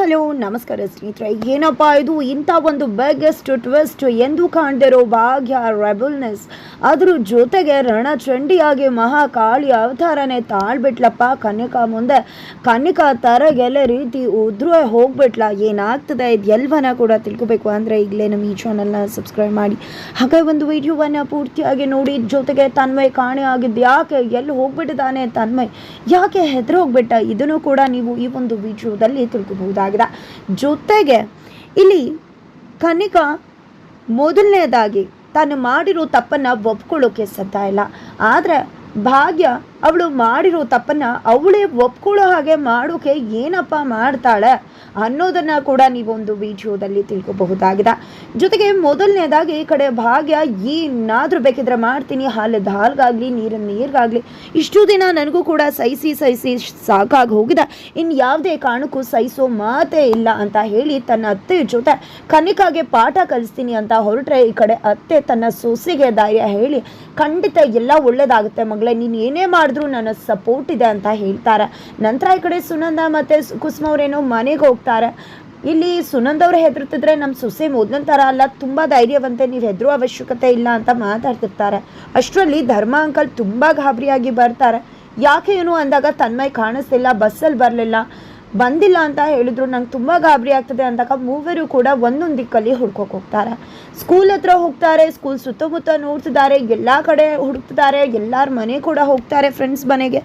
Hello, ನಮಸ್ಕಾರ ಸ್ನೇಹಿತರೆ. ಏನಪ್ಪ ಇದು? ಇಂಥ ಒಂದು ಬೆಗ್ಗೆಸ್ಟ್ ಟ್ವಿಸ್ಟ್ ಎಂದು ಕಾಣ್ದಿರೋ ಭಾಗ್ಯ ರೆಬಲ್ನೆಸ್ ಅದ್ರ ಜೊತೆಗೆ ರಣಚಂಡಿಯಾಗಿ ಮಹಾಕಾಳಿ ಅವತಾರನೇ ತಾಳ್ಬಿಟ್ಲಪ್ಪ. ಕನ್ನಿಕಾ ಮುಂದೆ, ಕನ್ಯಕಾ ತರಗೆಲ್ಲ ರೀತಿ ಉದ್ರೇ ಹೋಗ್ಬಿಟ್ಲ. ಏನಾಗ್ತದೆ ಇದು ಎಲ್ವನ ಕೂಡ ತಿಳ್ಕೊಬೇಕು ಅಂದರೆ ಈಗಲೇ ನಮ್ಮ ಈ ಚಾನಲ್ನ ಸಬ್ಸ್ಕ್ರೈಬ್ ಮಾಡಿ. ಹಾಗೆ ಒಂದು ವಿಡಿಯೋವನ್ನು ಪೂರ್ತಿಯಾಗಿ ನೋಡಿ. ಜೊತೆಗೆ ತನ್ಮಯ್ ಕಾಣೆ ಆಗಿದ್ದು ಯಾಕೆ ಎಲ್ಲಿ ಹೋಗ್ಬಿಟ್ಟಿದ್ದಾನೆ ತನ್ಮಯ್? ಯಾಕೆ ಹೆದರೋಗ್ಬಿಟ್ಟ? ಇದನ್ನು ಕೂಡ ನೀವು ಈ ಒಂದು ವಿಡಿಯೋದಲ್ಲಿ ತಿಳ್ಕೊಬಹುದಾಗಿದೆ ಜೊತೆಗೆ ಇಲ್ಲಿ ಕನಿಕ ಮೊದಲನೇದಾಗಿ ತಾನು ಮಾಡಿರೋ ತಪ್ಪನ್ನು ಒಪ್ಕೊಳ್ಳೋಕೆ ಸದ್ದ ಇಲ್ಲ. ಆದರೆ ಭಾಗ್ಯ ಅವಳು ಮಾಡಿರೋ ತಪ್ಪನ್ನು ಅವಳೇ ಒಪ್ಕೊಳ್ಳೋ ಹಾಗೆ ಮಾಡೋಕೆ ಏನಪ್ಪ ಮಾಡ್ತಾಳೆ ಅನ್ನೋದನ್ನು ಕೂಡ ನೀವೊಂದು ವಿಡಿಯೋದಲ್ಲಿ ತಿಳ್ಕೊಬಹುದಾಗಿದೆ. ಜೊತೆಗೆ ಮೊದಲನೇದಾಗಿ ಈ ಕಡೆ ಭಾಗ್ಯ, ಏನಾದರೂ ಬೇಕಿದ್ರೆ ಮಾಡ್ತೀನಿ. ಹಾಲು ಹಾಲ್ಗಾಗಲಿ ನೀರಿನ ನೀರಿಗಾಗಲಿ. ಇಷ್ಟು ದಿನ ನನಗೂ ಕೂಡ ಸಹಿಸಿ ಸಹಿಸಿ ಸಾಕಾಗಿ ಹೋಗಿದೆ. ಇನ್ನು ಯಾವುದೇ ಕಾರಣಕ್ಕೂ ಸಹಿಸೋ ಮಾತೇ ಇಲ್ಲ ಅಂತ ಹೇಳಿ ತನ್ನ ಅತ್ತೆ ಜೊತೆ ಕನಿಕಾಗೆ ಪಾಠ ಕಲಿಸ್ತೀನಿ ಅಂತ ಹೊರಟ್ರೆ ಈ ಕಡೆ ಅತ್ತೆ ತನ್ನ ಸೊಸೆಗೆ ಧೈರ್ಯ ಹೇಳಿ ಖಂಡಿತ ಎಲ್ಲ ಒಳ್ಳೇದಾಗುತ್ತೆ ಮಗಳೇ. ನೀನು ಏನೇ ಮಾಡಿದ್ರು, ನನ್ನ ಸಪೋರ್ಟ್ ಇದೆ ಅಂತ ಹೇಳ್ತಾರೆ. ನಂತರ ಈ ಕಡೆ ಸುನಂದ ಮತ್ತು ಕುಸುಮ ಅವರೇನೋ ಮನೆಗೆ ಹೋಗ್ತಾರೆ. ಇಲ್ಲಿ ಸುನಂದ ಅವ್ರು ಹೆದರ್ತಿದ್ರೆ ನಮ್ಮ ಸೊಸೆ ಮೊದಲನ ಥರ ಅಲ್ಲ, ತುಂಬ ಧೈರ್ಯವಂತೆ ನೀವು ಹೆದರೋ ಅವಶ್ಯಕತೆ ಇಲ್ಲ ಅಂತ ಮಾತಾಡ್ತಿರ್ತಾರೆ. ಅಷ್ಟರಲ್ಲಿ ಧರ್ಮ ಅಂಕಲ್ ತುಂಬ ಗಾಬರಿಯಾಗಿ ಬರ್ತಾರೆ. ಯಾಕೆ ಏನು ಅಂದಾಗ ತನ್ಮಯ್ ಕಾಣಿಸ್ತಿಲ್ಲ ಬಸ್ಸಲ್ಲಿ ಬರಲಿಲ್ಲ. ಬಂದಿಲ್ಲ ಅಂತ ಹೇಳಿದ್ರು. ನಂಗೆ ತುಂಬ ಗಾಬರಿ ಆಗ್ತದೆ ಅಂದಾಗ ಮೂವರು ಕೂಡ ಒಂದೊಂದು ದಿಕ್ಕಲ್ಲಿ ಹುಡ್ಕೋಕೆ ಹೋಗ್ತಾರೆ. ಸ್ಕೂಲ್ ಹತ್ರ ಹೋಗ್ತಾರೆ ಸ್ಕೂಲ್ ಸುತ್ತಮುತ್ತ ನೋಡ್ತಿದ್ದಾರೆ, ಎಲ್ಲ ಕಡೆ ಹುಡುಕ್ತಿದ್ದಾರೆ, ಎಲ್ಲರ ಮನೆ ಕೂಡ ಹೋಗ್ತಾರೆ ಫ್ರೆಂಡ್ಸ್ ಮನೆಗೆ.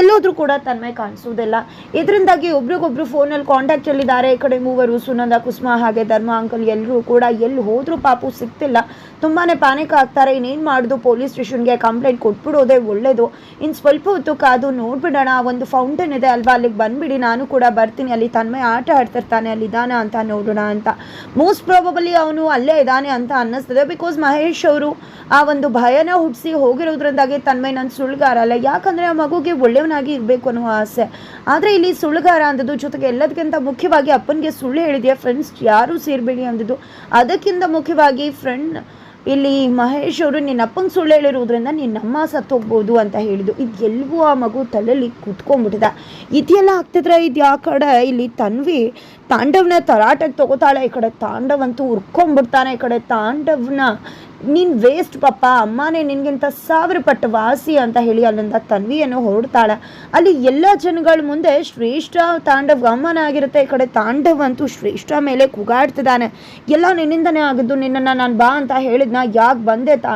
ಎಲ್ಲೋದ್ರೂ ಕೂಡ ತನ್ಮೆ ಕಾಣಿಸೋದಿಲ್ಲ. ಇದರಿಂದಾಗಿ ಒಬ್ರಿಗೊಬ್ರು ಫೋನಲ್ಲಿ ಕಾಂಟ್ಯಾಕ್ಟಲ್ಲಿದ್ದಾರೆ ಈ ಕಡೆ ಮೂವರು, ಸುನಂದ, ಕುಸುಮ ಹಾಗೆ ಧರ್ಮ ಅಂಕಲ್ ಎಲ್ಲರೂ ಕೂಡ ಎಲ್ಲಿ ಹೋದರೂ ಪಾಪು ಸಿಗ್ತಿಲ್ಲ. ತುಂಬಾ ಪ್ಯಾನಿಕ್ ಆಗ್ತಾರೆ. ಇನ್ನೇನು ಮಾಡೋದು? ಪೊಲೀಸ್ ಸ್ಟೇಷನ್ಗೆ ಕಂಪ್ಲೇಂಟ್ ಕೊಟ್ಬಿಡೋದೇ ಒಳ್ಳೇದು. ಇನ್ನು ಸ್ವಲ್ಪ ಹೊತ್ತು ಕಾದು ನೋಡ್ಬಿಡೋಣ. ಒಂದು ಫೌಂಟೇನ್ ಇದೆ ಅಲ್ವಾ? ಅಲ್ಲಿಗೆ ಬಂದುಬಿಡಿ. ನಾನು ಕೂಡ ಬರ್ತೀನಿ. ಅಲ್ಲಿ ತನ್ಮಯ ಆಟ ಆಡ್ತಿರ್ತಾನೆ. ಅಲ್ಲಿ ಇದ್ದಾನೆ ಅಂತ ನೋಡೋಣ ಅಂತ. ಮೋಸ್ಟ್ ಪ್ರಾಬಬಲಿ ಅವನು ಅಲ್ಲೇ ಇದ್ದಾನೆ ಅಂತ ಅನ್ನಿಸ್ತದೆ. ಬಿಕಾಸ್ ಮಹೇಶ್ ಅವರು ಆ ಒಂದು ಭಯನ ಹುಟ್ಟಿಸಿ ಹೋಗಿರೋದ್ರಿಂದಾಗಿ ತನ್ಮೇ ನನ್ನ ಸುಳ್ಗಾರಲ್ಲ ಅಲ್ಲ. ಯಾಕಂದರೆ ಆ ಮಗುಗೆ ಒಳ್ಳೆಯವನಾಗಿ ಇರಬೇಕು ಅನ್ನೋ ಆಸೆ. ಆದರೆ ಇಲ್ಲಿ ಸುಳ್ಗಾರ ಅಂದದ್ದು ಜೊತೆಗೆ ಎಲ್ಲದಕ್ಕಿಂತ ಮುಖ್ಯವಾಗಿ ಅಪ್ಪನಿಗೆ ಸುಳ್ಳು ಹೇಳಿದೆಯಾ? ಫ್ರೆಂಡ್ಸ್ ಯಾರೂ ಸೇರಬೇಡಿ ಅಂದದ್ದು. ಅದಕ್ಕಿಂತ ಮುಖ್ಯವಾಗಿ ಫ್ರೆಂಡ್ ಇಲ್ಲಿ ಮಹೇಶ್ ಅವರು, ನಿನ್ನ ಅಪ್ಪಂಗೆ ಸುಳ್ಳು ಹೇಳಿರೋದ್ರಿಂದ ನಿನ್ನ ಅಮ್ಮ ಸತ್ತೋಗ್ಬೋದು ಅಂತ ಹೇಳಿದ್ದು. ಇದು ಆ ಮಗು ತಲೆಯಲ್ಲಿ ಕುತ್ಕೊಂಡ್ಬಿಟ್ಟಿದೆ. ಇದೆಲ್ಲ ಆಗ್ತಿದ್ರೆ ಇದು ಯಾವ ಕಡೆ? ಇಲ್ಲಿ ತನ್ವಿ ತಾಂಡವ್ನ ತರಾಟೆಗೆ ತಗೋತಾಳೆ ಈ ಕಡೆ. ತಾಂಡವಂತೂ ಉರ್ಕೊಂಡ್ಬಿಡ್ತಾನೆ ಈ ಕಡೆ. ತಾಂಡವ್ನ ನೀನು ವೇಸ್ಟ್ ಪಾಪ ಅಮ್ಮನೇ ನಿನಗಿಂತ ಸಾವಿರ ಪಟ್ಟು ವಾಸಿ ಅಂತ ಹೇಳಿ ಅಲ್ಲಿಂದ ತನ್ವಿಯನ್ನು ಹೊರಡ್ತಾಳೆ. ಅಲ್ಲಿ ಎಲ್ಲ ಜನಗಳ ಮುಂದೆ ಶ್ರೇಷ್ಠ ತಾಂಡವ್ ಅಮ್ಮನ ಆಗಿರುತ್ತೆ. ಈ ಕಡೆ ತಾಂಡವ್ ಅಂತೂ ಶ್ರೇಷ್ಠ ಮೇಲೆ ಕೂಗಾಡ್ತಿದ್ದಾನೆ. ಎಲ್ಲ ನಿನ್ನಿಂದನೇ ಆಗಿದ್ದು ನಿನ್ನನ್ನು ನಾನು ಬಾ ಅಂತ ಹೇಳಿದ್ನ, ಯಾಕೆ ಬಂದೆ ತಾ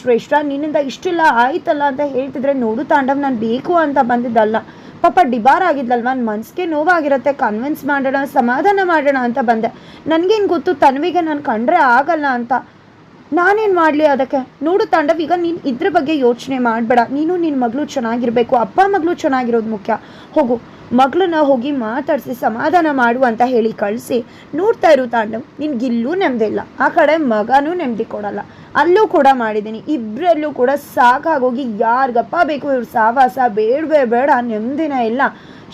ಶ್ರೇಷ್ಠ? ನಿನ್ನಿಂದ ಇಷ್ಟಿಲ್ಲ ಆಯ್ತಲ್ಲ ಅಂತ ಹೇಳ್ತಿದ್ರೆ ನೋಡು ತಾಂಡವ್, ನಾನು ಬೇಕು ಅಂತ ಬಂದಿದ್ದಲ್ಲ. ಪಾಪ ಡಿಬಾರ್ ಆಗಿದ್ಲಲ್ವ? ನನ್ನ ಮನ್ಸಿಗೆ ನೋವಾಗಿರುತ್ತೆ. ಕನ್ವಿನ್ಸ್ ಮಾಡೋಣ, ಸಮಾಧಾನ ಮಾಡೋಣ ಅಂತ ಬಂದೆ. ನನಗೇನು ಗೊತ್ತು? ತನ್ವಿಗೆ ನಾನು ಕಂಡ್ರೆ ಆಗಲ್ಲ ಅಂತ. ನಾನೇನು ಮಾಡಲಿ ಅದಕ್ಕೆ? ನೋಡು ತಾಂಡವ್, ಈಗ ನೀನು ಇದ್ರ ಬಗ್ಗೆ ಯೋಚನೆ ಮಾಡಬೇಡ. ನೀನು ನಿನ್ನ ಮಗಳು ಚೆನ್ನಾಗಿರಬೇಕು. ಅಪ್ಪ ಮಗಳು ಚೆನ್ನಾಗಿರೋದು ಮುಖ್ಯ. ಹೋಗು. ಮಗಳನ್ನ ಹೋಗಿ ಮಾತಾಡಿಸಿ, ಸಮಾಧಾನ ಮಾಡು ಅಂತ ಹೇಳಿ ಕಳಿಸಿ. ನೋಡ್ತಾ ಇರು ತಾಂಡವ್ ನಿನ್ಗಿಲ್ಲೂ ನೆಮ್ಮದಿ ಇಲ್ಲ ಆ ಕಡೆ ಮಗನೂ ನೆಮ್ಮದಿ ಕೊಡಲ್ಲ. ಅಲ್ಲೂ ಕೂಡ ಮಾಡಿದ್ದೀನಿ ಇಬ್ಬರಲ್ಲೂ ಕೂಡ ಸಾಕಾಗೋಗಿ ಯಾರಿಗಪ್ಪ ಬೇಕು ಇವ್ರ ಸಾವಾಸ? ಬೇಡವೇ ಬೇಡ ನೆಮ್ಮದಿನೇ ಇಲ್ಲ.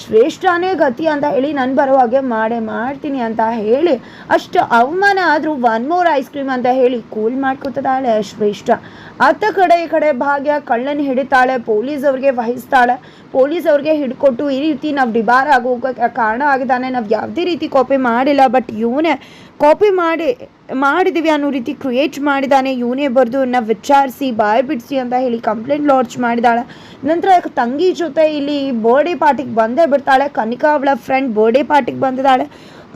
ಶ್ರೇಷ್ಠನೇ ಗತಿ ಅಂತ ಹೇಳಿ ನಾನು ಬರೋ ಹಾಗೆ ಮಾಡೇ ಮಾಡ್ತೀನಿ ಅಂತ ಹೇಳಿ, ಅಷ್ಟು ಅವಮಾನ ಆದರೂ ಒನ್ ಮೋರ್ ಐಸ್ ಕ್ರೀಮ್ ಅಂತ ಹೇಳಿ ಕೂಲ್ ಮಾಡ್ಕೊತದಾಳೆ ಶ್ರೇಷ್ಠ. ಅತ್ತ ಕಡೆ ಈ ಕಡೆ ಭಾಗ್ಯ ಕಳ್ಳನ ಹಿಡಿತಾಳೆ, ಪೊಲೀಸ್ ಅವ್ರಿಗೆ ವಹಿಸ್ತಾಳೆ, ಪೊಲೀಸ್ ಅವ್ರಿಗೆ ಹಿಡ್ಕೊಟ್ಟು ಈ ರೀತಿ ನಾವು ಡಿಬಾರ್ ಆಗೋಕೆ ಕಾರಣ ಆಗಿದ್ದಾನೆ, ನಾವು ಯಾವುದೇ ರೀತಿ ಕಾಪಿ ಮಾಡಿಲ್ಲ ಬಟ್ ಇವನೇ ಕಾಪಿ ಮಾಡಿ ಮಾಡಿದೀವಿ ಅನ್ನೋ ರೀತಿ ಕ್ರಿಯೇಟ್ ಮಾಡಿದ್ದಾನೆ ಇವನೇ ಬರೆದು ನಾವು ವಿಚಾರಿಸಿ, ಬಾಯ್ ಬಿಡಿಸಿ ಅಂತ ಹೇಳಿ ಕಂಪ್ಲೇಂಟ್ ಲಾಂಚ್ ಮಾಡಿದಾಳೆ. ನಂತರ ತಂಗಿ ಜೊತೆ ಇಲ್ಲಿ ಬರ್ಡೇ ಪಾರ್ಟಿಗೆ ಬಂದೇ ಬಿಡ್ತಾಳೆ. ಕನಿಕಾ ಅವಳ ಫ್ರೆಂಡ್ ಬರ್ಡೇ ಪಾರ್ಟಿಗೆ ಬಂದಿದ್ದಾಳೆ.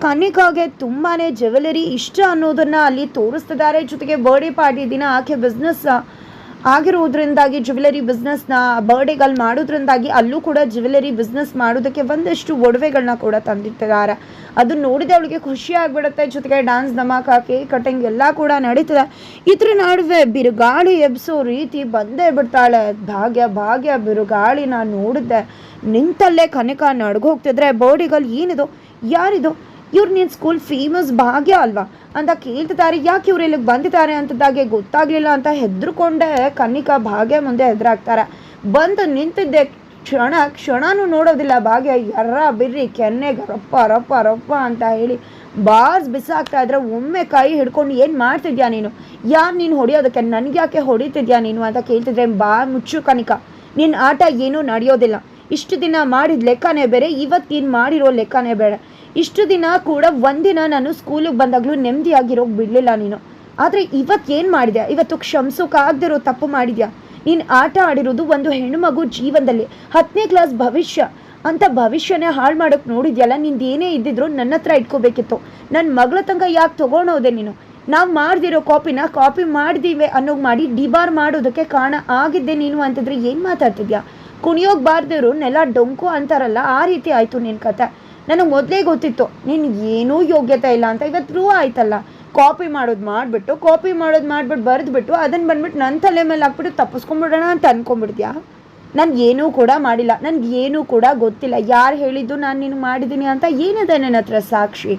ಕನಿಕಾಗೆ ತುಂಬಾ ಜ್ಯುವೆಲರಿ ಇಷ್ಟ ಅನ್ನೋದನ್ನು ಅಲ್ಲಿ ತೋರಿಸ್ತಿದ್ದಾರೆ. ಜೊತೆಗೆ ಬರ್ಡೇ ಪಾರ್ಟಿ ದಿನ ಆಕೆ ಬಿಸ್ನೆಸ್ ಆಗಿರೋದ್ರಿಂದಾಗಿ ಜ್ಯುವೆಲರಿ ಬಿಸ್ನೆಸ್ನ ಬರ್ಡೇಗಳು ಮಾಡೋದ್ರಿಂದಾಗಿ ಅಲ್ಲೂ ಕೂಡ ಜ್ಯುವೆಲರಿ ಬಿಸ್ನೆಸ್ ಮಾಡೋದಕ್ಕೆ ಒಂದಷ್ಟು ಒಡವೆಗಳನ್ನ ಕೂಡ ತಂದಿಟ್ಟಿದ್ದಾರೆ. ಅದನ್ನ ನೋಡಿದೆ ಅವಳಿಗೆ ಖುಷಿ ಆಗ್ಬಿಡುತ್ತೆ. ಜೊತೆಗೆ ಡ್ಯಾನ್ಸ್ ಧಮಾಕ ಕೇಕ್ ಕಟಿಂಗ್ ಎಲ್ಲ ಕೂಡ ನಡೀತದೆ. ಇದ್ರ ನಡುವೆ ಬಿರುಗಾಳಿ ಎಬ್ಸೋ ರೀತಿ ಬಂದೇ ಬಿಡ್ತಾಳೆ. ಭಾಗ್ಯ ಭಾಗ್ಯ ಬಿರುಗಾಳಿನ ನೋಡಿದ್ದೆ. ನಿಂತಲ್ಲೇ ಕನಕ ನಡ್ಗೋಗ್ತಿದ್ರೆ ಬರ್ಡೇಗಳು ಏನಿದು? ಯಾರಿದು? ಇವ್ರು ನೀನು ಸ್ಕೂಲ್ ಫೇಮಸ್ ಭಾಗ್ಯ ಅಲ್ವಾ? ಅಂತ ಕೇಳ್ತಿದ್ದಾರೆ ಯಾಕೆ ಇವ್ರು ಇಲ್ಲಿಗೆ ಬಂದಿದ್ದಾರೆ ಅಂತದಾಗೆ ಗೊತ್ತಾಗ್ಲಿಲ್ಲ ಅಂತ ಹೆದರ್ಕೊಂಡೆ ಕನ್ನಿಕಾ ಭಾಗ್ಯ ಮುಂದೆ ಎದುರಾಗ್ತಾರೆ. ಬಂದು ನಿಂತಿದ್ದೆ ಕ್ಷಣ, ಕ್ಷಣನೂ ನೋಡೋದಿಲ್ಲ. ಭಾಗ್ಯ ಯರ ಬಿರ್ರಿ ಕೆನ್ನೆಗೆ ರಪ್ಪ ರಪ್ಪ ರಪ್ಪ ಅಂತ ಹೇಳಿ ಬಾರ್ಸ್ ಬಿಸಾಕ್ತಾ ಇದ್ರೆ ಒಮ್ಮೆ ಕೈ ಹಿಡ್ಕೊಂಡು, ಏನು ಮಾಡ್ತಿದ್ಯಾ ನೀನು? ಯಾರು ನೀನು ಹೊಡೆಯೋದಕ್ಕೆ? ನನಗೆ ಯಾಕೆ ಹೊಡಿತಿದ್ಯಾ ನೀನು? ಅಂತ ಕೇಳ್ತಿದ್ರೆ ಬಾ ಮುಚ್ಚು ಕನಿಕ ನಿನ್ನ ಆಟ ಏನೂ ನಡೆಯೋದಿಲ್ಲ. ಇಷ್ಟು ದಿನ ಮಾಡಿದ ಲೆಕ್ಕನೇ ಬೇರೆ. ಇವತ್ತು ನೀನು ಮಾಡಿರೋ ಲೆಕ್ಕನೇ ಬೇರೆ. ಇಷ್ಟು ದಿನ ಕೂಡ ಒಂದಿನ ನಾನು ಸ್ಕೂಲಿಗೆ ಬಂದಾಗಲೂ ನೆಮ್ಮದಿಯಾಗಿರೋಗಿ ಬಿಡಲಿಲ್ಲ ನೀನು. ಆದರೆ ಇವತ್ತು ಏನು ಮಾಡಿದ್ಯಾ? ಇವತ್ತು ಕ್ಷಮಿಸೋಕ್ಕಾಗದಿರೋ ತಪ್ಪು ಮಾಡಿದ್ಯಾ? ನೀನು ಆಟ ಆಡಿರೋದು ಒಂದು ಹೆಣ್ಣುಮಗು ಜೀವನದಲ್ಲಿ ಹತ್ತನೇ ಕ್ಲಾಸ್ ಭವಿಷ್ಯ. ಅಂತ ಭವಿಷ್ಯನೇ ಹಾಳು ಮಾಡೋಕೆ ನೋಡಿದ್ಯಲ್ಲ, ನಿಂದು ಏನೇ ಇದ್ದಿದ್ರು ನನ್ನ ಹತ್ರ ಇಟ್ಕೋಬೇಕಿತ್ತು. ನನ್ನ ಮಗಳ ತನಕ ಯಾಕೆ ತೊಗೊಳೋದೆ ನೀನು? ನಾವು ಮಾಡ್ದಿರೋ ಕಾಪಿನ ಕಾಪಿ ಮಾಡಿದ್ದೀವಿ ಅನ್ನೋದು ಮಾಡಿ ಡಿಬಾರ್ ಮಾಡೋದಕ್ಕೆ ಕಾರಣ ಆಗಿದ್ದೆ ನೀನು ಅಂತಂದ್ರೆ ಏನು ಮಾತಾಡ್ತಿದ್ಯಾ? ಕುಣಿಯೋಗಿ ಬಾರ್ದವರು ನೆಲ ಡೊಂಕು ಅಂತಾರಲ್ಲ, ಆ ರೀತಿ ಆಯಿತು ನಿನ್ನ ಕತೆ. ನನಗೆ ಮೊದಲೇ ಗೊತ್ತಿತ್ತು, ನೀನು ಏನೂ ಯೋಗ್ಯತೆ ಇಲ್ಲ ಅಂತ. ಇವತ್ತು ಪ್ರೂವ್ ಆಯ್ತಲ್ಲ. ಕಾಪಿ ಮಾಡೋದು ಮಾಡಿಬಿಟ್ಟು ಕಾಪಿ ಮಾಡೋದು ಮಾಡಿಬಿಟ್ಟು ಬರೆದ್ಬಿಟ್ಟು ಅದನ್ನು ಬಂದ್ಬಿಟ್ಟು ನನ್ನ ತಲೆ ಮೇಲೆ ಹಾಕ್ಬಿಟ್ಟು ತಪ್ಪಿಸ್ಕೊಂಬಿಡೋಣ ಅಂತ ಅಂದ್ಕೊಂಬಿಡ್ತೀಯಾ ನಾನು ಏನೂ ಕೂಡ ಮಾಡಿಲ್ಲ. ನನಗೆ ಏನೂ ಕೂಡ ಗೊತ್ತಿಲ್ಲ. ಯಾರು ಹೇಳಿದ್ದು ನಾನು ನೀನು ಮಾಡಿದ್ದೀನಿ ಅಂತ. ಏನಿದೆ ನನ್ನ ಹತ್ರ ಸಾಕ್ಷಿ?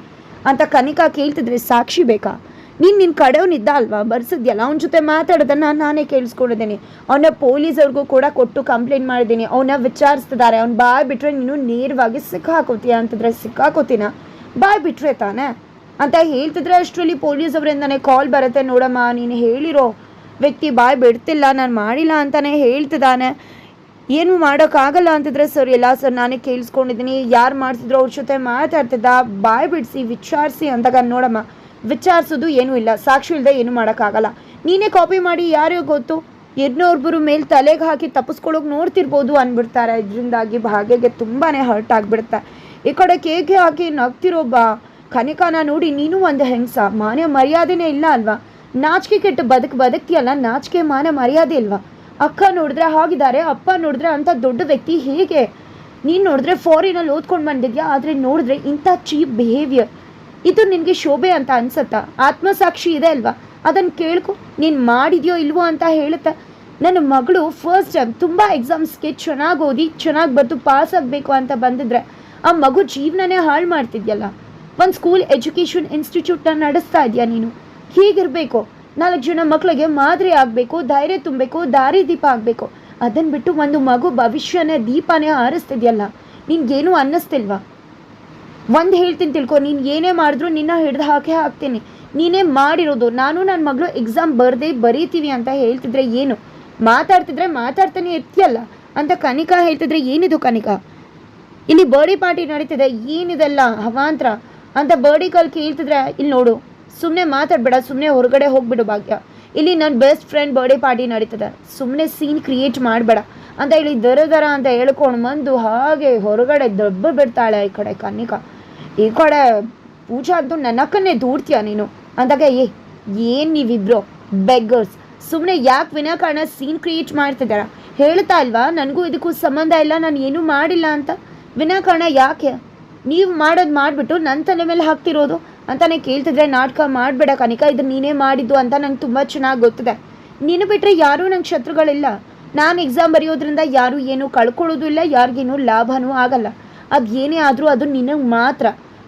ಅಂತ ಕನಿಕಾ ಕೇಳ್ತಿದ್ರೆ ಸಾಕ್ಷಿ ಬೇಕಾ? ನೀನು ನಿನ್ನ ಕಡೆಯವನಿದ್ದ ಅಲ್ವಾ? ಬರ್ಸಿದ್ಯಲ್ಲ? ಅವನ ಜೊತೆ ಮಾತಾಡೋದನ್ನ ನಾನೇ ಕೇಳಿಸ್ಕೊಂಡಿದ್ದೀನಿ. ಅವನ ಪೊಲೀಸವ್ರಿಗೂ ಕೂಡ ಕೊಟ್ಟು ಕಂಪ್ಲೇಂಟ್ ಮಾಡಿದ್ದೀನಿ. ಅವನ ವಿಚಾರಿಸ್ತಿದ್ದಾರೆ. ಅವ್ನು ಬಾಯ್ ಬಿಟ್ಟರೆ ನೀನು ನೇರವಾಗಿ ಸಿಕ್ಕಾಕೋತೀಯ ಅಂತಂದ್ರೆ ಸಿಕ್ಕಾಕೋತೀನ? ಬಾಯ್ ಬಿಟ್ಟರೆ ತಾನೇ? ಅಂತ ಹೇಳ್ತಿದ್ರೆ ಅಷ್ಟರಲ್ಲಿ ಪೊಲೀಸ್ ಅವರಿಂದನೇ ಕಾಲ್ ಬರುತ್ತೆ ನೋಡಮ್ಮ. ನೀನು ಹೇಳಿರೋ ವ್ಯಕ್ತಿ ಬಾಯ್ ಬಿಡ್ತಿಲ್ಲ, ನಾನು ಮಾಡಿಲ್ಲ ಅಂತಾನೆ ಹೇಳ್ತಿದ್ದಾನೆ. ಏನು ಮಾಡೋಕ್ಕಾಗಲ್ಲ ಅಂತಿದ್ರೆ ಸರ್ ಇಲ್ಲ ಸರ್, ನಾನೇ ಕೇಳಿಸ್ಕೊಂಡಿದ್ದೀನಿ. ಯಾರು ಮಾಡ್ತಿದ್ರು ಅವ್ರ ಜೊತೆ ಮಾತಾಡ್ತಿದ್ದ? ಬಾಯ್ ಬಿಡಿಸಿ, ವಿಚಾರಿಸಿ ಅಂದಾಗ ನೋಡಮ್ಮ. ವಿಚಾರಿಸೋದು ಏನೂ ಇಲ್ಲ. ಸಾಕ್ಷಿ ಇಲ್ಲದೆ ಏನು ಮಾಡೋಕ್ಕಾಗಲ್ಲ. ನೀನೇ ಕಾಪಿ ಮಾಡಿ ಯಾರಿಗೂ ಗೊತ್ತು? ಇನ್ನೊಬ್ಬರು ಮೇಲೆ ತಲೆಗೆ ಹಾಕಿ ತಪ್ಪಿಸ್ಕೊಳ್ಳೋಕೆ ನೋಡ್ತಿರ್ಬೋದು ಅಂದ್ಬಿಡ್ತಾರೆ ಇದರಿಂದಾಗಿ ಭಾಗ್ಯಗೆ ತುಂಬಾ ಹರ್ಟ್ ಆಗಿಬಿಡುತ್ತೆ. ಈ ಕಡೆ ಕೇಕೆ ಹಾಕಿ ನಗ್ತಿರೋ ಬಾ. ಕನಿಕಾನ ನೋಡಿ ನೀನು ಒಂದು ಹೆಂಗಸ? ಮಾನ ಮರ್ಯಾದೆನೇ ಇಲ್ಲ ಅಲ್ವಾ? ನಾಚಿಕೆ ಕೆಟ್ಟು ಬದುಕು ಬದುಕ್ತಿಯಲ್ಲ, ನಾಚಿಕೆ ಮಾನ ಮರ್ಯಾದೆ ಇಲ್ವಾ? ಅಕ್ಕ ನೋಡಿದ್ರೆ ಹಾಗಿದ್ದಾರೆ, ಅಪ್ಪ ನೋಡಿದ್ರೆ ಅಂಥ ದೊಡ್ಡ ವ್ಯಕ್ತಿ ಹೇಗೆ? ನೀನು ನೋಡಿದ್ರೆ ಫಾರಿನಲ್ಲಿ ಓದ್ಕೊಂಡು ಬಂದಿದ್ಯಾ? ಆದರೆ ನೋಡಿದ್ರೆ ಇಂಥ ಚೀಪ್ ಬಿಹೇವಿಯರ್ ಇದು ನಿನಗೆ ಶೋಭೆ ಅಂತ ಅನ್ಸತ್ತಾ? ಆತ್ಮಸಾಕ್ಷಿ ಇದೆ ಅಲ್ವಾ? ಅದನ್ನು ಕೇಳ್ಕೊ. ನೀನು ಮಾಡಿದ್ಯೋ ಇಲ್ವೋ ಅಂತ ಹೇಳುತ್ತೆ? ನನ್ನ ಮಗಳು ಫಸ್ಟ್ ಟೈಮ್ ತುಂಬ ಎಕ್ಸಾಮ್ಸ್ಗೆ ಚೆನ್ನಾಗಿ ಓದಿ, ಚೆನ್ನಾಗಿ ಬರೆದು ಪಾಸ್ ಆಗಬೇಕು ಅಂತ ಬಂದಿದ್ರೆ ಆ ಮಗು ಜೀವನನೇ ಹಾಳು ಮಾಡ್ತಿದ್ಯಲ್ಲ? ಒಂದು ಸ್ಕೂಲ್ ಎಜುಕೇಷನ್ ಇನ್ಸ್ಟಿಟ್ಯೂಟ್ನ ನಡೆಸ್ತಾ ಇದೆಯಾ ನೀನು? ಹೀಗಿರಬೇಕು. ನಾಲ್ಕು ಜನ ಮಕ್ಕಳಿಗೆ ಮಾದರಿ ಆಗಬೇಕು, ಧೈರ್ಯ ತುಂಬಬೇಕು, ದಾರಿ ದೀಪ ಆಗಬೇಕು ಅದನ್ನು ಬಿಟ್ಟು ಒಂದು ಮಗು ಭವಿಷ್ಯನೇ ದೀಪನೇ ಆರಿಸ್ತಿದ್ಯಲ್ಲ ನಿನ್ಗೇನು ಅನ್ನಿಸ್ತಿಲ್ವಾ? ಒಂದು ಹೇಳ್ತೀನಿ ತಿಳ್ಕೊ, ನೀನು ಏನೇ ಮಾಡಿದ್ರು ನಿನ್ನ ಹಿಡ್ದು ಹಾಕೇ ಹಾಕ್ತೀನಿ. ನೀನೇ ಮಾಡಿರೋದು. ನಾನು ನನ್ನ ಮಗಳು ಎಕ್ಸಾಮ್ ಬರದೇ ಬರೀತೀವಿ ಅಂತ ಹೇಳ್ತಿದ್ರೆ ಏನು? ಮಾತಾಡ್ತಿದ್ರೆ ಮಾತಾಡ್ತಾನೆ ಇರ್ತೀಯಲ್ಲ? ಅಂತ ಕನಿಕಾ ಹೇಳ್ತಿದ್ರೆ ಏನಿದು ಕನಿಕಾ? ಇಲ್ಲಿ ಬರ್ಡಿ ಪಾರ್ಟಿ ನಡೀತಿದೆ, ಏನಿದೆಲ್ಲ ಹವಾಂತರ ಅಂತ ಬರ್ಡಿ ಕಾಲ್ ಕೇಳ್ತಿದ್ರೆ ಇಲ್ಲಿ ನೋಡು ಸುಮ್ಮನೆ ಮಾತಾಡ್ಬೇಡ ಸುಮ್ಮನೆ ಹೊರಗಡೆ ಹೋಗ್ಬಿಡು ಭಾಗ್ಯ. ಇಲ್ಲಿ ನನ್ನ ಬೆಸ್ಟ್ ಫ್ರೆಂಡ್ ಬರ್ಡೇ ಪಾರ್ಟಿ ನಡೀತದೆ. ಸುಮ್ಮನೆ ಸೀನ್ ಕ್ರಿಯೇಟ್ ಮಾಡಬೇಡ. ಅಂತ ಹೇಳಿ ದರ ದರ ಅಂತ ಹೇಳ್ಕೊಂಡು ಬಂದು ಹಾಗೆ ಹೊರಗಡೆ ದಬ್ಬ ಬಿಡ್ತಾಳೆ ಈ ಕಡೆ ಕನ್ನಿಕಾ ಈ ಕಡೆ ಪೂಜಾ ಅಂತೂ ನನ್ನಕ್ಕನ್ನೇ ದೂಡ್ತೀಯ ನೀನು. ಅಂದಾಗ, ಏ, ಏನು ನೀವಿಬ್ರು? ಬೆಗ್ಗರ್ಸ್ ಸುಮ್ಮನೆ ಯಾಕೆ ವಿನಾಕಾರಣ ಸೀನ್ ಕ್ರಿಯೇಟ್ ಮಾಡ್ತಿದ್ದಾರ? ಹೇಳ್ತಾ ಇಲ್ವಾ? ನನಗೂ ಇದಕ್ಕೂ ಸಂಬಂಧ ಇಲ್ಲ, ನಾನು ಏನೂ ಮಾಡಿಲ್ಲ ಅಂತ. ವಿನಾಕಾರಣ ಯಾಕೆ? ನೀವು ಮಾಡೋದು ಮಾಡಿಬಿಟ್ಟು ನನ್ನ ತಲೆ ಮೇಲೆ ಹಾಕ್ತಿರೋದು? ಅಂತಾನೆ ಕೇಳ್ತಿದ್ರೆ ನಾಟಕ ಮಾಡಬೇಡ ಕನಿಕ, ಇದು ನೀನೇ ಮಾಡಿದ್ದು ಅಂತ ನಂಗೆ ತುಂಬ ಚೆನ್ನಾಗಿ ಗೊತ್ತಿದೆ. ನೀನು ಬಿಟ್ಟರೆ ಯಾರೂ ನಂಗೆ ಶತ್ರುಗಳಿಲ್ಲ. ನಾನು ಎಕ್ಸಾಮ್ ಬರೆಯೋದ್ರಿಂದ ಯಾರೂ ಏನೂ ಕಳ್ಕೊಳ್ಳೋದು ಇಲ್ಲ, ಯಾರಿಗೇನು ಲಾಭನೂ ಆಗಲ್ಲ. ಅದು ಏನೇ ಆದರೂ ಅದು ನಿನಗೆ ಮಾತ್ರ.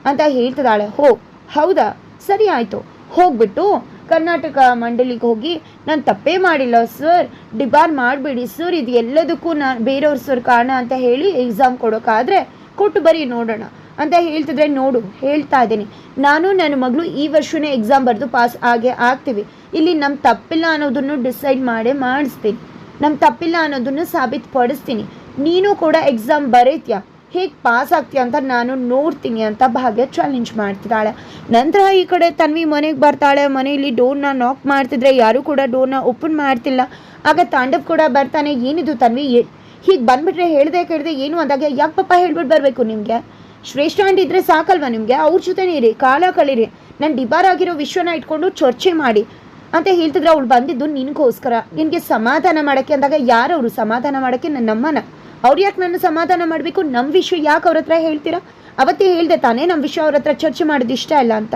ಅಂತ ಹೇಳ್ತಿದ್ದಾಳೆ. ಹೋ, ಹೌದಾ? ಸರಿ ಆಯಿತು. ಹೋಗ್ಬಿಟ್ಟು ಕರ್ನಾಟಕ ಮಂಡಳಿಗೆ ಹೋಗಿ, ನಾನು ತಪ್ಪೇ ಮಾಡಿಲ್ಲ ಸರ್. ಡಿಬಾರ್ ಮಾಡಬೇಡಿ ಸರ್. ಇದು ಎಲ್ಲದಕ್ಕೂ ನಾನು ಬೇರೆಯವ್ರ ಸರ್ ಕಾರಣ ಅಂತ ಹೇಳಿ ಎಕ್ಸಾಮ್ ಕೊಡೋಕ್ಕಾದ್ರೆ ಕೊಟ್ಟು ಬರೀ ನೋಡೋಣ ಅಂತ ಹೇಳ್ತಿದ್ರೆ ನೋಡು, ಹೇಳ್ತಾ ಇದ್ದೀನಿ. ನಾನು, ನನ್ನ ಮಗಳು ಈ ವರ್ಷನೇ ಎಕ್ಸಾಮ್ ಬರೆದು ಪಾಸ್ ಆಗೇ ಆಗ್ತೀವಿ. ಇಲ್ಲಿ ನಮ್ಮ ತಪ್ಪಿಲ್ಲ ಅನ್ನೋದನ್ನು ಡಿಸೈಡ್ ಮಾಡೇ ಮಾಡಿಸ್ತೀನಿ. ನಮ್ಮ ತಪ್ಪಿಲ್ಲ ಅನ್ನೋದನ್ನು ಸಾಬೀತುಪಡಿಸ್ತೀನಿ. ನೀನು ಕೂಡ ಎಕ್ಸಾಮ್ ಬರೀತ್ಯಾ? ಹೇಗೆ ಪಾಸ್ ಆಗ್ತೀಯ ಅಂತ ನಾನು ನೋಡ್ತೀನಿ ಅಂತ ಭಾಗ್ಯ ಚಾಲೆಂಜ್ ಮಾಡ್ತಿದ್ದಾಳೆ. ನಂತರ ಈ ಕಡೆ ತನ್ವಿ ಮನೆಗೆ ಬರ್ತಾಳೆ. ಮನೆಯಲ್ಲಿ ಡೋರ್ನ ನಾಕ್ ಮಾಡ್ತಿದ್ರೆ ಯಾರೂ ಕೂಡ ಡೋರ್ನ ಓಪನ್ ಮಾಡ್ತಿಲ್ಲ. ಆಗ ತಾಂಡವ್ ಕೂಡ ಬರ್ತಾನೆ, ಏನಿದು ತನ್ವಿ? ಹೀಗೆ ಬಂದ್ಬಿಟ್ರೆ ಹೇಳ್ದೆ ಕೇಳಿದೆ ಏನು ಅಂದಾಗ? ಯಾಕೆ ಪಪ್ಪ ಹೇಳ್ಬಿಟ್ಟು ಬರಬೇಕು ನಿಮಗೆ? ಶ್ರೇಷ್ಠ ಇದ್ರೆ ಸಾಕಲ್ವಾ ನಿಮಗೆ? ಅವ್ರ ಜೊತೆನೇ ಇರಿ, ಕಾಲ ಕಳೀರಿ. ನಾನು ಡಿಬಾರ್ ಆಗಿರೋ ವಿಶ್ವನ ಇಟ್ಕೊಂಡು ಚರ್ಚೆ ಮಾಡಿ. ಅಂತ ಹೇಳ್ತಿದ್ರೆ. ಅವಳು ಬಂದಿದ್ದು ನಿನಗೋಸ್ಕರ. ನಿನಗೆ ಸಮಾಧಾನ ಮಾಡೋಕ್ಕೆ ಅಂದಾಗ ಯಾರವರು ಸಮಾಧಾನ ಮಾಡೋಕ್ಕೆ? ನನ್ನ ಅಮ್ಮನ. ಅವ್ರು ಯಾಕೆ ನನ್ನ ಸಮಾಧಾನ ಮಾಡಬೇಕು? ನಮ್ಮ ವಿಷಯ ಯಾಕೆ ಅವ್ರ ಹತ್ರ ಹೇಳ್ತೀರಾ? ಅವತ್ತೇ ಹೇಳಿದೆ ತಾನೇ ನಮ್ಮ ವಿಷಯ ಅವ್ರ ಹತ್ರ ಚರ್ಚೆ ಮಾಡೋದು ಇಷ್ಟ ಇಲ್ಲ ಅಂತ.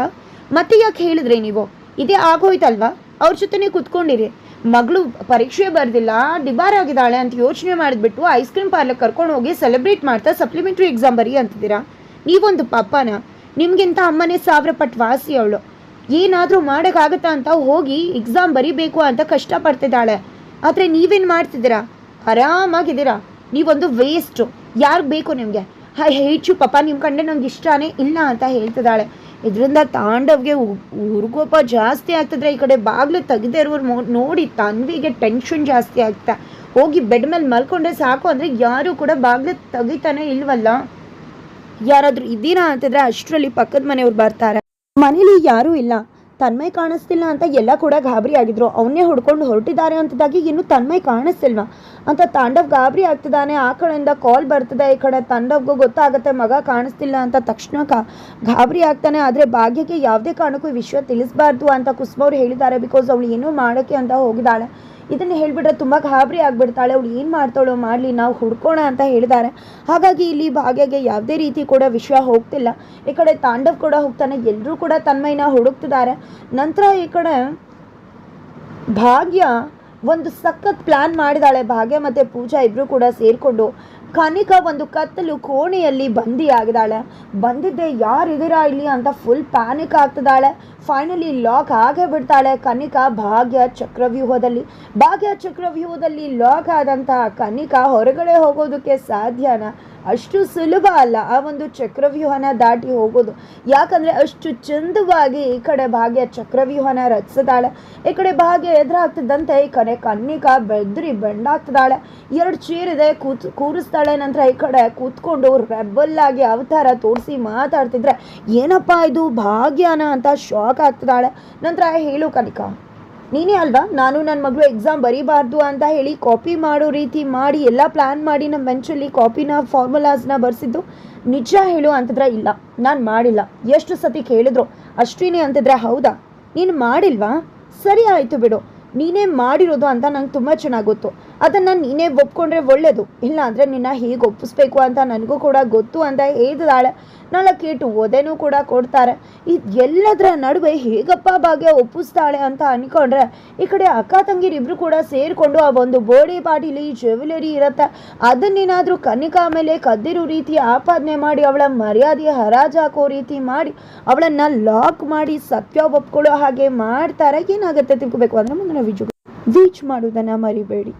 ಮತ್ತೆ ಯಾಕೆ ಹೇಳಿದ್ರಿ ನೀವು? ಇದೇ ಆಗೋಯ್ತಲ್ವಾ? ಅವ್ರ ಜೊತೆನೇ ಕುತ್ಕೊಂಡಿರಿ. ಮಗಳು ಪರೀಕ್ಷೆ ಬರ್ದಿಲ್ಲ, ಡಿಬಾರ್ ಆಗಿದ್ದಾಳೆ ಅಂತ ಯೋಚನೆ ಮಾಡಿದ್ಬಿಟ್ಟು ಐಸ್ ಕ್ರೀಮ್ ಪಾರ್ಲರ್ ಕರ್ಕೊಂಡು ಹೋಗಿ ಸೆಲೆಬ್ರೇಟ್ ಮಾಡ್ತಾ ಸಪ್ಲಿಮೆಂಟ್ರಿ ಎಕ್ಸಾಮ್ ಬರಿ ಅಂತಿದ್ದೀರಾ? ನೀವೊಂದು ಪಾಪನ. ನಿಮಗಿಂತ ಅಮ್ಮನೇ ಸಾವಿರ ಪಟ್ಟು ವಾಸಿ ಅವಳು. ಏನಾದರೂ ಮಾಡೋಕ್ಕಾಗತ್ತಾ ಅಂತ ಹೋಗಿ ಎಕ್ಸಾಮ್ ಬರೀಬೇಕು ಅಂತ ಕಷ್ಟಪಡ್ತಿದ್ದಾಳೆ. ಆದರೆ ನೀವೇನು ಮಾಡ್ತಿದ್ದೀರಾ? ಆರಾಮಾಗಿದ್ದೀರಾ? ನೀವೊಂದು ವೇಸ್ಟು ಯಾರು ಬೇಕು ನಿಮಗೆ? ಹೈ ಹೇಚು ಪಾಪ ನಿಮ್ಮ ಕಂಡೆ ನಂಗೆ ಇಷ್ಟನೇ ಇಲ್ಲ ಅಂತ ಹೇಳ್ತಿದ್ದಾಳೆ. ಇದರಿಂದ ತಾಂಡವ್ಗೆ ಉರ್ಗೋಪ ಜಾಸ್ತಿ ಆಗ್ತಿದ್ರೆ ಈ ಕಡೆ ಬಾಗಿಲು ತೆಗೆದೇ ಇರೋರು ನೋಡಿ ತನ್ವಿಗೆ ಟೆನ್ಷನ್ ಜಾಸ್ತಿ ಆಗ್ತಾ. ಹೋಗಿ ಬೆಡ್ ಮೇಲೆ ಮಲ್ಕೊಂಡ್ರೆ ಸಾಕು ಅಂದರೆ ಯಾರು ಕೂಡ ಬಾಗಿಲು ತೆಗಿತಾನೆ ಇಲ್ವಲ್ಲ? ಯಾರಾದರೂ ಇದ್ದೀರಾ ಅಂತಂದರೆ ಅಷ್ಟರಲ್ಲಿ ಪಕ್ಕದ ಮನೆಯವ್ರು ಬರ್ತಾರೆ. ಮನೇಲಿ ಯಾರೂ ಇಲ್ಲ. ತನ್ಮಯ್ ಕಾಣಿಸ್ತಿಲ್ಲ ಅಂತ ಎಲ್ಲ ಕೂಡ ಗಾಬರಿ ಆಗಿದ್ರು. ಅವನ್ನೇ ಹುಡ್ಕೊಂಡು ಹೊರಟಿದ್ದಾರೆ ಅಂತದಾಗಿ ಇನ್ನು ತನ್ಮಯ್ ಕಾಣಿಸ್ತಿಲ್ವಾ ಅಂತ ತಾಂಡವ್ ಗಾಬರಿ ಆಗ್ತಿದ್ದಾನೆ. ಆ ಕಡೆಯಿಂದ ಕಾಲ್ ಬರ್ತದೆ. ಈ ಕಡೆ ತಾಂಡವ್ಗೂ ಗೊತ್ತಾಗುತ್ತೆ, ಮಗ ಕಾಣಿಸ್ತಿಲ್ಲ ಅಂತ ತಕ್ಷಣ ಗಾಬರಿ ಆಗ್ತಾನೆ. ಆದರೆ ಭಾಗ್ಯಕ್ಕೆ ಯಾವುದೇ ಕಾರಣಕ್ಕೂ ವಿಷಯ ತಿಳಿಸ್ಬಾರ್ದು ಅಂತ ಕುಸುಮವ್ರು ಹೇಳಿದ್ದಾರೆ. ಬಿಕಾಸ್ ಅವಳು ಏನೂ ಮಾಡೋಕ್ಕೆ ಅಂತ ಹೋಗಿದ್ದಾಳೆ. ಇದನ್ನು ಹೇಳಿಬಿಟ್ರೆ ತುಂಬ ಗಾಬರಿ ಆಗಿಬಿಡ್ತಾಳೆ. ಅವಳು ಏನು ಮಾಡ್ತಾಳೋ ಮಾಡಲಿ, ನಾವು ಹುಡ್ಕೋಣ ಅಂತ ಹೇಳಿದ್ದಾರೆ. ಹಾಗಾಗಿ ಇಲ್ಲಿ ಭಾಗ್ಯಗೆ ಯಾವುದೇ ರೀತಿ ಕೂಡ ವಿಷಯ ಹೋಗ್ತಿಲ್ಲ. ಈ ಕಡೆ ತಾಂಡವ್ ಕೂಡ ಹೋಗ್ತಾನೆ. ಎಲ್ಲರೂ ಕೂಡ ತನ್ಮೈನ ಹುಡುಕ್ತಿದ್ದಾರೆ. ನಂತರ ಈ ಕಡೆ ಭಾಗ್ಯ ಒಂದು ಸಖತ್ ಪ್ಲಾನ್ ಮಾಡಿದಾಳೆ. ಭಾಗ್ಯ ಮತ್ತು ಪೂಜಾ ಇಬ್ಬರು ಕೂಡ ಸೇರಿಕೊಂಡು ಕನಿಕಾ ಒಂದು ಕತ್ತಲು ಕೋಣೆಯಲ್ಲಿ ಬಂದಿ ಆಗಿದ್ದಾಳೆ ಬಂದಿದ್ದೆ ಯಾರಿದ್ದೀರಾ ಇಲ್ಲಿ ಅಂತ ಫುಲ್ ಪ್ಯಾನಿಕ್ ಆಗ್ತಿದ್ದಾಳೆ. ಫೈನಲಿ ಲಾಕ್ ಆಗೇ ಬಿಡ್ತಾಳೆ ಕನಿಕಾ ಭಾಗ್ಯ ಚಕ್ರವ್ಯೂಹದಲ್ಲಿ. ಭಾಗ್ಯ ಚಕ್ರವ್ಯೂಹದಲ್ಲಿ ಲಾಕ್ ಆದಂತಹ ಕನಿಕಾ ಹೊರಗಡೆ ಹೋಗೋದಕ್ಕೆ ಸಾಧ್ಯನ? ಅಷ್ಟು ಸುಲಭ ಅಲ್ಲ, ಆ ಒಂದು ಚಕ್ರವ್ಯೂಹನ ದಾಟಿ ಹೋಗೋದು. ಯಾಕಂದರೆ ಅಷ್ಟು ಚಂದವಾಗಿ ಈ ಕಡೆ ಭಾಗ್ಯ ಚಕ್ರವ್ಯೂಹನ ರಚಿಸಿದಾಳೆ. ಈ ಕಡೆ ಭಾಗ್ಯ ಎದುರಾಗ್ತಿದ್ದಂತೆ ಈ ಕಡೆ ಕನ್ನಿಕಾ ಬೆದ್ರಿ ಬೆಂಡಾಗ್ತಿದ್ದಾಳೆ ಎರಡು ಚೀರಿದೆ ಕೂತ್ ಕೂರಿಸ್ತಾಳೆ. ನಂತರ ಈ ಕಡೆ ಕೂತ್ಕೊಂಡು ರೆಬಲ್ ಆಗಿ ಅವತಾರ ತೋರಿಸಿ ಮಾತಾಡ್ತಿದ್ರೆ, ಏನಪ್ಪ ಇದು ಭಾಗ್ಯನ ಅಂತ ಶಾಕ್ ಆಗ್ತಿದ್ದಾಳೆ. ನಂತರ ಹೇಳು ಕನಿಕಾ, ನೀನೇ ಅಲ್ವಾ? ನಾನು ನನ್ನ ಮಗಳು ಎಕ್ಸಾಮ್ ಬರೀಬಾರ್ದು ಅಂತ ಹೇಳಿ ಕಾಪಿ ಮಾಡೋ ರೀತಿ ಮಾಡಿ ಎಲ್ಲ ಪ್ಲ್ಯಾನ್ ಮಾಡಿ ನಮ್ಮ ಮೆಂಚಲ್ಲಿ ಕಾಪಿನ ಫಾರ್ಮುಲಾಸ್ನ ಬರೆಸಿದ್ದು ನಿಜ ಹೇಳು ಅಂತಿದ್ರೆ ಇಲ್ಲ. ನಾನು ಮಾಡಿಲ್ಲ. ಎಷ್ಟು ಸತಿ ಕೇಳಿದ್ರು ಅಷ್ಟೇನೇ ಅಂತಿದ್ರೆ ಹೌದಾ? ನೀನು ಮಾಡಿಲ್ವಾ? ಸರಿ ಆಯಿತು ಬಿಡು. ನೀನೇ ಮಾಡಿರೋದು ಅಂತ ನಂಗೆ ತುಂಬ ಚೆನ್ನಾಗಿ ಗೊತ್ತು. ಅದನ್ನು ನೀನೇ ಒಪ್ಕೊಂಡ್ರೆ ಒಳ್ಳೇದು. ಇಲ್ಲ ಅಂದರೆ ನಿನ್ನ ಹೇಗೆ ಒಪ್ಪಿಸ್ಬೇಕು ಅಂತ ನನಗೂ ಕೂಡ ಗೊತ್ತು ಅಂತ ಹೇಳಿದಾಳೆ. ನಾಲ್ಕೇಟು ಓದೇನೂ ಕೂಡ ಕೊಡ್ತಾರೆ. ಇದು ಎಲ್ಲದರ ನಡುವೆ ಹೇಗಪ್ಪ ಭಾಗ್ಯ ಒಪ್ಪಿಸ್ತಾಳೆ ಅಂತ ಅನ್ಕೊಂಡ್ರೆ ಈ ಕಡೆ ಅಕ್ಕ ತಂಗಿರಿಬ್ರು ಕೂಡ ಸೇರಿಕೊಂಡು ಆ ಒಂದು ಬೋಡಿ ಪಾಟೀಲಿ ಜ್ಯುವೆಲರಿ ಇರುತ್ತೆ. ಅದನ್ನೇನಾದರೂ ಕನಿಕಾ ಮೇಲೆ ಕದ್ದಿರೋ ರೀತಿ ಆಪಾದನೆ ಮಾಡಿ ಅವಳ ಮರ್ಯಾದೆ ಹರಾಜು ಹಾಕೋ ರೀತಿ ಮಾಡಿ ಅವಳನ್ನು ಲಾಕ್ ಮಾಡಿ ಸತ್ಯ ಒಪ್ಕೊಳ್ಳೋ ಹಾಗೆ ಮಾಡ್ತಾರೆ. ಏನಾಗುತ್ತೆ ತಿಳ್ಕೊಬೇಕು ಅಂದರೆ ಮುಂದಿನ ವಿಜು ವೀಚ್ ಮಾಡೋದನ್ನು ಮರಿಬೇಡಿ.